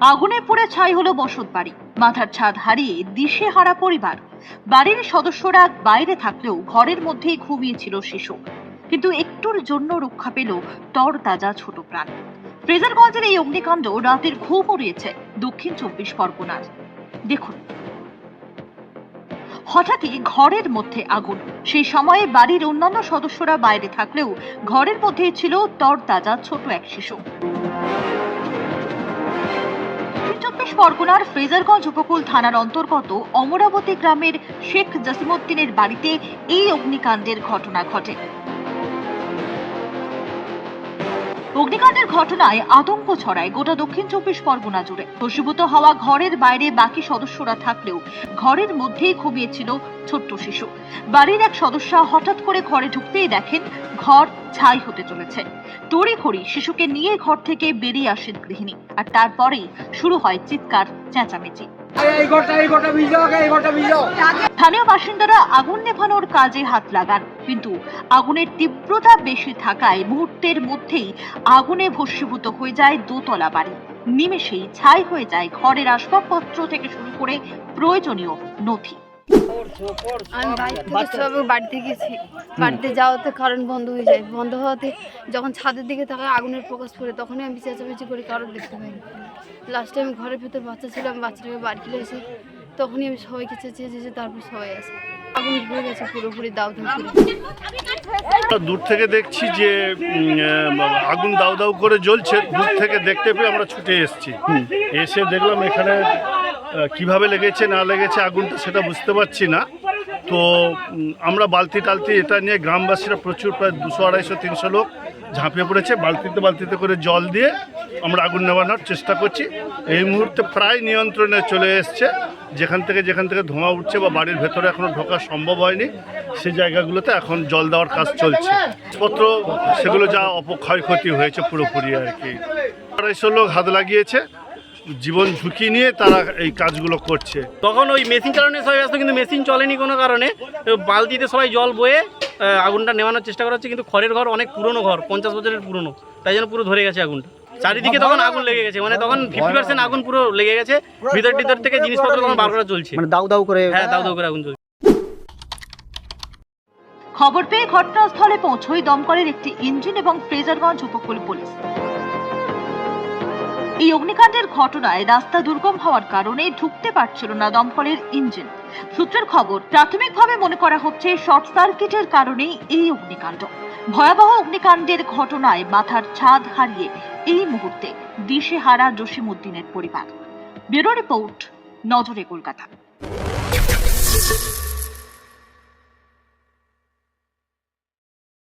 আগুনে পুড়ে ছাই হলো বসত বাড়ি। মাথার ছাদ হারিয়ে দিশে হারা পরিবার। বাড়ির সদস্যরা বাইরে থাকলেও ঘরের মধ্যেই ঘুমিয়েছিল শিশু। কিন্তু একটুর জন্য রক্ষা পেল তরতাজা ছোট প্রাণ। ফ্রেজারগঞ্জের এই অগ্নিকাণ্ড রাতের ঘুম উড়িয়েছে দক্ষিণ চব্বিশ পরগনার। দেখুন। হঠাৎই ঘরের মধ্যে আগুন। সেই সময়ে বাড়ির অন্যান্য সদস্যরা বাইরে থাকলেও ঘরের মধ্যেই ছিল তরতাজা ছোট এক শিশু। পরগনার ফ্রেজারগঞ্জ উপকূল থানার অন্তর্গত অমরাবতী গ্রামের শেখ জাসিমউদ্দিনের বাড়িতে এই অগ্নিকাণ্ডের ঘটনা ঘটে। অগ্নিকাণ্ডের ঘটনায় আতঙ্ক ছড়ায় গোটা দক্ষিণ চব্বিশ পরগনা জুড়ে। ভস্মীভূত হওয়া ঘরের বাইরে বাকি সদস্যরা থাকলেও ঘরের মধ্যেই ঘুমিয়েছিল ছোট্ট শিশু। বাড়ির এক সদস্য হঠাৎ করে ঘরে ঢুকতেই দেখেন ঘর ছাই হতে চলেছে। তড়িঘড়ি শিশুকে নিয়ে ঘর থেকে বেরিয়ে আসেন গৃহিণী আর তারপরেই শুরু হয় চিৎকার চেঁচামেচি। স্থানীয় বাসিন্দারা আগুন নেভানোর কাজে হাত লাগান কিন্তু আগুনের তীব্রতা বেশি থাকায় মুহূর্তের মধ্যেই আগুনে ভস্মীভূত হয়ে যায় দোতলা বাড়ি। নিমেষেই ছাই হয়ে যায় ঘরের আসবাবপত্র থেকে শুরু করে প্রয়োজনীয় নথি। আমি বাইরে থেকে বাড়িতে গেছি। বাড়িতে যাওয়াতে কারেন্ট বন্ধ হয়ে যায়। বন্ধ হওয়াতে যখন ছাদের দিকে তাকায় আগুনের প্রকাশ পড়ে, তখনই আমি চেঁচামেচি করি, কারোর দেখতে পাইনি লাস্টে আমি ঘরের ভিতর বাচ্চা ছিল, আমি বাচ্চাটাকে বাড়ি ফেলে এসে তখনই আমি সবাইকে চেঁচিয়ে চেঁচিয়ে তারপর সবাই আসে। আগুন ধরে গেছে, পুরোপুরি করে। দূর থেকে দেখছি যে আগুন দাউ দাউ করে জ্বলছে। দূর থেকে দেখতে পেয়ে আমরা ছুটে এসেছি। এসে দেখলাম এখানে কীভাবে লেগেছে, না লেগেছে আগুনটা সেটা বুঝতে পারছি না। তো আমরা বালতি টালতি এটা নিয়ে গ্রামবাসীরা প্রচুর, প্রায় দুশো, আড়াইশো, তিনশো লোক ঝাঁপিয়ে পড়েছে। বালতিতে বালতিতে করে জল দিয়ে আমরা আগুন নেভানোর চেষ্টা করছি। এই মুহূর্তে প্রায় নিয়ন্ত্রণে চলে এসছে। যেখান থেকে যেখান থেকে ধোঁয়া উঠছে বা বাড়ির ভেতরে এখনও ঢোকা সম্ভব হয়নি, সেই জায়গাগুলোতে এখন জল দেওয়ার কাজ চলছে। পত্র, সেগুলো যা অপক্ষয়ক্ষতি হয়েছে পুরোপুরি আর কি। আড়াইশো লোক হাত লাগিয়েছে। জীবন ঝুঁকি নিয়ে তারা এই কাজগুলো করছে। তখন ওই মেশিন চালানোর সবাই ব্যস্ত কিন্তু মেশিন চলেনি কোনো কারণে। বালতিতে সবাই জল বয়ে আগুনটা নেভানোর চেষ্টা করা হচ্ছে কিন্তু খড়ের ঘর অনেক পুরনো ঘর পঞ্চাশ বছরের পুরনো। তাই জন্য পুরো ধরে গেছে আগুনটা। চারিদিকে তখন আগুন লেগে গেছে মানে তখন ফিফটি পার্সেন্ট আগুন পুরো লেগে গেছে। ভিতর টিতর থেকে জিনিসপত্র তখন বার করা চলছে। মানে দাউ দাউ করে হ্যাঁ দাউ দাউ করে আগুন চলছে খবর পেয়ে ঘটনাস্থলে পৌঁছয় দমকলের একটি ইঞ্জিন এবং ফ্রেজারগঞ্জ উপকূল পুলিশ। এই অগ্নিকাণ্ডের ঘটনায় রাস্তা দুর্গম হওয়ার কারণে ঢুকতে পারছিল না দমকলের ইঞ্জিন। সূত্রের খবর, প্রাথমিকভাবে মনে করা হচ্ছে শর্ট সার্কিটের কারণেই এই অগ্নিকাণ্ড। ভয়াবহ অগ্নিকাণ্ডের ঘটনায় মাথার ছাদ হারিয়ে এই মুহূর্তে দিশেহারা জসিমউদ্দিনের পরিবার। ব্যুরো রিপোর্ট, নজরে কলকাতা।